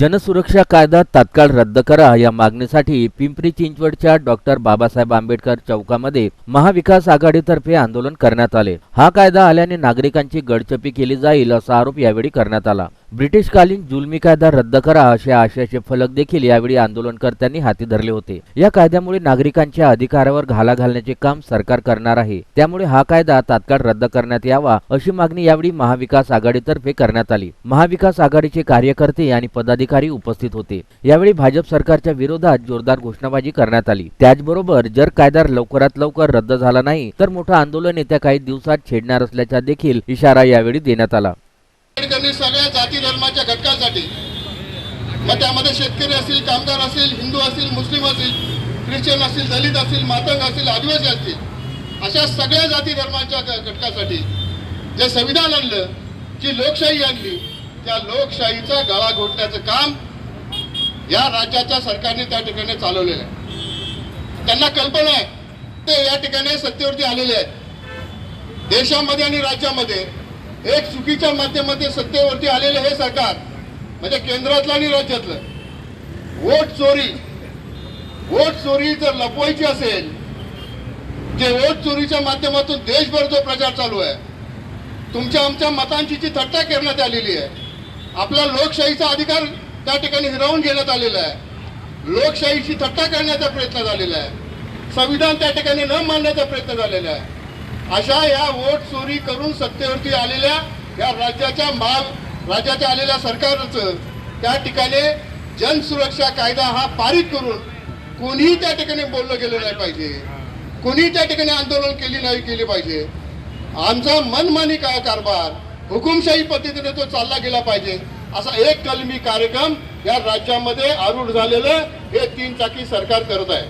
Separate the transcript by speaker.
Speaker 1: जनसुरक्षा कायदा तात्काळ रद्द करा या मागणीसाठी पिंपरी चिंचवडच्या डॉक्टर बाबासाहेब आंबेडकर चौकामध्ये महाविकास आघाडीतर्फे आंदोलन करण्यात आले. हा कायदा आल्याने नागरिकांची गडचपी केली जाईल असा आरोप यावेळी करण्यात आला. ब्रिटिशकालीन जुलमी कायदा रद्द करा अशा आशयाचे फलक देखील यावेळी आंदोलनकर्त्यांनी हाती धरले होते. या कायद्यामुळे नागरिकांच्या अधिकारावर घाला घालण्याचे काम सरकार करणार आहे. त्यामुळे हा कायदा तात्काळ रद्द करण्यात यावा अशी मागणी यावेळी महाविकास आघाडीतर्फे करण्यात आली. महाविकास आघाडीचे कार्यकर्ते आणि पदाधिकारी उपस्थित होते. यावेळी भाजप सरकारच्या विरोधात जोरदार घोषणाबाजी करण्यात आली. त्याचबरोबर जर कायदा लवकरात लवकर रद्द झाला नाही तर मोठं आंदोलन येत्या काही दिवसात छेडणार असल्याचा देखील इशारा यावेळी देण्यात आला.
Speaker 2: वेगवेगळ्या जाती धर्माच्या घटकासाठी. मग त्यामध्ये शेतकरी असतील कामगार असतील हिंदू असतील मुस्लिम असतील ख्रिश्चन असतील दलित असतील मातंग असतील आदिवासी असतील अशा सगळ्या जाती धर्माच्या घटकासाठी जे संविधान आणलं जी लोकशाही आणली त्या लोकशाहीचा गळा घोटण्याचं काम या राज्याच्या सरकारने त्या ठिकाणी चालवलेलं आहे. त्यांना कल्पना आहे ते या ठिकाणी सत्तेवरती आलेले आहेत. देशामध्ये आणि राज्यामध्ये एक चुकीच्या माध्यमातून सत्तेवरती आलेलं हे सरकार म्हणजे केंद्रातलं आणि राज्यातलं वोट चोरी वोट चोरी जर लपवायची असेल जे वोट चोरीच्या माध्यमातून देशभर जो प्रचार चालू आहे तुमच्या आमच्या मतांची जी थट्टा करण्यात आलेली आहे आपला लोकशाहीचा अधिकार त्या ठिकाणी हिरावून घेण्यात आलेला आहे लोकशाहीची थट्टा करण्याचा प्रयत्न झालेला आहे संविधान त्या ठिकाणी न मानण्याचा प्रयत्न झालेला आहे. अशा या वोट चोरी करून सत्तेवरती आलेल्या या राज्याच्या माल राज्याच्या आलेल्या सरकारचं त्या ठिकाणी जनसुरक्षा कायदा हा पारित करून कोणीही त्या ठिकाणी बोललं गेलं नाही पाहिजे. कोणी त्या ठिकाणी आंदोलन केली नाही केली पाहिजे. आमचा मनमानी का कारभार हुकुमशाही पद्धतीने तो चालला गेला पाहिजे. असा एक कलमी कार्यक्रम या राज्यामध्ये आरूढ झालेलं हे तीन चाकी सरकार करत आहे.